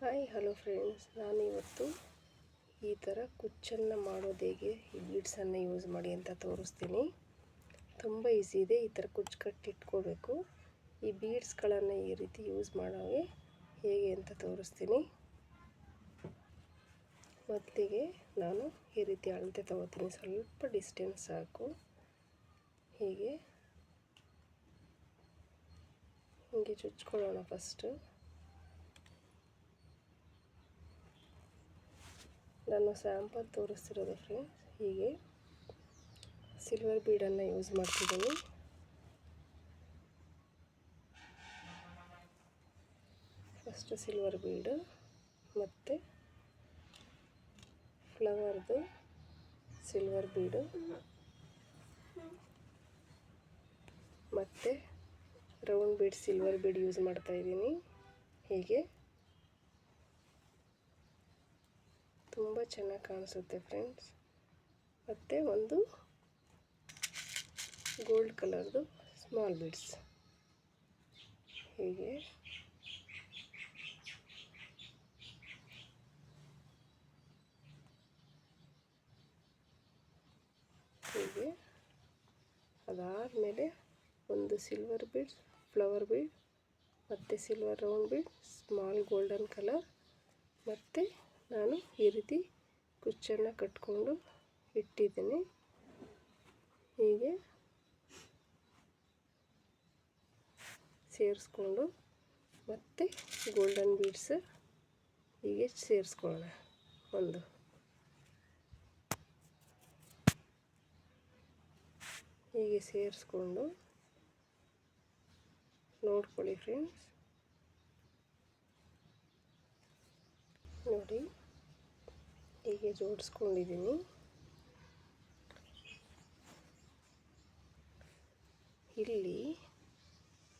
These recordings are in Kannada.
ಹಾಯ್ ಹಲೋ ಫ್ರೆಂಡ್ಸ್ ನಾನಿವತ್ತು ಈ ಥರ ಕುಚ್ಚನ್ನು ಮಾಡೋದು ಹೇಗೆ? ಈ ಬೀಡ್ಸನ್ನು ಯೂಸ್ ಮಾಡಿ ಅಂತ ತೋರಿಸ್ತೀನಿ. ತುಂಬ ಈಸಿ ಇದೆ ಈ ಥರ ಕುಚ್ಚು ಕಟ್ಟಿಟ್ಕೋಬೇಕು ಈ ಬೀಡ್ಸ್ಗಳನ್ನು ಈ ರೀತಿ ಯೂಸ್ ಮಾಡೋಗೆ ಹೇಗೆ ಅಂತ ತೋರಿಸ್ತೀನಿ. ಮೊದಲಿಗೆ ನಾನು ಈ ರೀತಿ ಅಳತೆ ತೊಗೋತೀನಿ. ಸ್ವಲ್ಪ ಡಿಸ್ಟೆನ್ಸ್ ಸಾಕು. ಹೀಗೆ. ಹೀಗೆ ಚುಚ್ಕೊಳ್ಳೋಣ ಫಸ್ಟು ನಾನು ಸ್ಯಾಂಪಲ್ ತೋರಿಸ್ತಿರೋದು ಫ್ರೆಂಡ್ಸ್ ಹೀಗೆ ಸಿಲ್ವರ್ ಬೀಡನ್ನು ಯೂಸ್ ಮಾಡ್ತಿದ್ದೀನಿ. ಫಸ್ಟು ಸಿಲ್ವರ್ ಬೀಡು ಮತ್ತು ಫ್ಲವರ್ದು ಸಿಲ್ವರ್ ಬೀಡು ಮತ್ತು round bead silver bead use ಮಾಡ್ತಾಯಿದ್ದೀನಿ ಹೀಗೆ. ತುಂಬ ಚೆನ್ನಾಗಿ ಕಾಣಿಸುತ್ತೆ ಫ್ರೆಂಡ್ಸ್. ಮತ್ತು ಒಂದು ಗೋಲ್ಡ್ ಕಲರ್ದು ಸ್ಮಾಲ್ ಬೀಡ್ಸ್. ಹೀಗೆ. ಹೀಗೆ. ಅದಾದಮೇಲೆ ಒಂದು ಸಿಲ್ವರ್ ಬೀಡ್ಸ್ ಫ್ಲವರ್ ಬೀಡ್ ಮತ್ತು silver round bead small golden colour ಮತ್ತು ನಾನು ಈ ರೀತಿ ಕುಚ್ಚನ್ನು ಕಟ್ಕೊಂಡು ಇಟ್ಟಿದ್ದೀನಿ. ಹೀಗೆ ಸೇರಿಸ್ಕೊಂಡು ಮತ್ತು ಗೋಲ್ಡನ್ ಬೀಡ್ಸ್ ಹೀಗೆ ಸೇರಿಸ್ಕೊಳ್ಳೋಣ ಒಂದು. ಹೀಗೆ ಸೇರಿಸ್ಕೊಂಡು ನೋಡ್ಕೊಳ್ಳಿ ಫ್ರೆಂಡ್ಸ್ ನೋಡಿ. ಹೀಗೆ ಜೋಡಿಸ್ಕೊಂಡಿದ್ದೀನಿ. ಇಲ್ಲಿ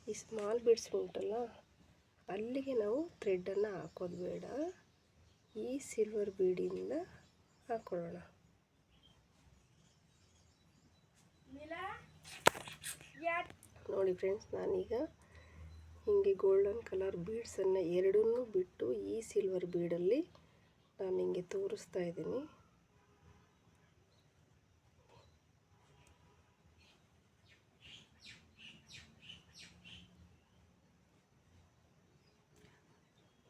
ಈ ಸ್ಮಾಲ್ ಬಿಡ್ಸ್ ಉಂಟಲ್ಲ ಅಲ್ಲಿಗೆ ನಾವು ಥ್ರೆಡ್ಡನ್ನು ಹಾಕೋದು ಬೇಡ. ಈ ಸಿಲ್ವರ್ ಬೀಡಿಂದ ಹಾಕೊಳ್ಳೋಣ. ನೋಡಿ ಫ್ರೆಂಡ್ಸ್ ನಾನೀಗ ಹೀಗೆ ಗೋಲ್ಡನ್ ಕಲರ್ ಬೀಡ್ಸನ್ನು ಎರಡನ್ನೂ ಬಿಟ್ಟು ಈ ಸಿಲ್ವರ್ ಬೀಡಲ್ಲಿ ನಾನು ನಿಮಗೆ ತೋರಿಸ್ತಾ ಇದ್ದೀನಿ.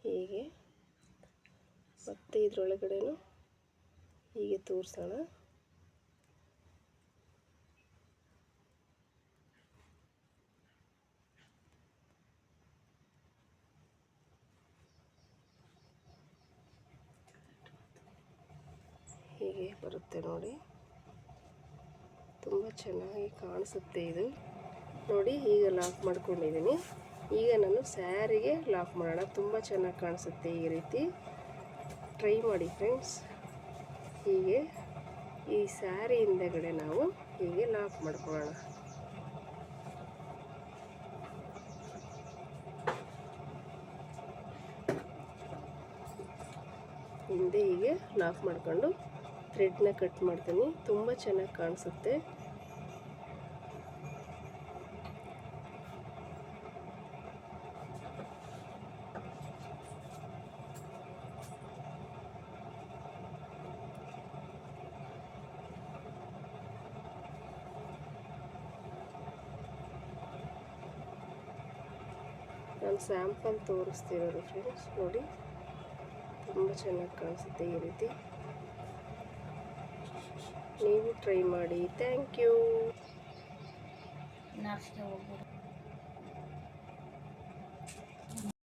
ಹೀಗೆ ಮತ್ತು ಇದರೊಳಗಡೆನೂ ಹೀಗೆ ತೋರಿಸೋಣ. ಹೀಗೆ ಬರುತ್ತೆ ನೋಡಿ. ತುಂಬ ಚೆನ್ನಾಗಿ ಕಾಣಿಸುತ್ತೆ ಇದು. ನೋಡಿ, ಈಗ ಲಾಕ್ ಮಾಡ್ಕೊಂಡಿದ್ದೀನಿ. ಈಗ ನಾನು ಸ್ಯಾರಿಗೆ ಲಾಕ್ ಮಾಡೋಣ. ತುಂಬ ಚೆನ್ನಾಗಿ ಕಾಣಿಸುತ್ತೆ ಈ ರೀತಿ. ಟ್ರೈ ಮಾಡಿ ಫ್ರೆಂಡ್ಸ್ ಹೀಗೆ ಈ ಸ್ಯಾರಿ ಹಿಂದೆಗಡೆ ನಾವು ಹೀಗೆ ಲಾಕ್ ಮಾಡ್ಕೊಳ್ಳೋಣ. ಹಿಂದೆ ಹೀಗೆ ಲಾಕ್ ಮಾಡ್ಕೊಂಡು ಥ್ರೆಡ್ನ ಕಟ್ ಮಾಡ್ತೀನಿ. ತುಂಬ ಚೆನ್ನಾಗಿ ಕಾಣಿಸುತ್ತೆ. ನಾನು ಸ್ಯಾಂಪಲ್ ತೋರಿಸ್ತಿರೋದು ಫ್ರೆಂಡ್ಸ್ ನೋಡಿ. ತುಂಬ ಚೆನ್ನಾಗಿ ಕಾಣಿಸುತ್ತೆ ಈ ರೀತಿ. ನೀವು ಟ್ರೈ ಮಾಡಿ. ಥ್ಯಾಂಕ್ ಯು ನಾಚಿಕೆ ಹೋಗ್ಬೋದು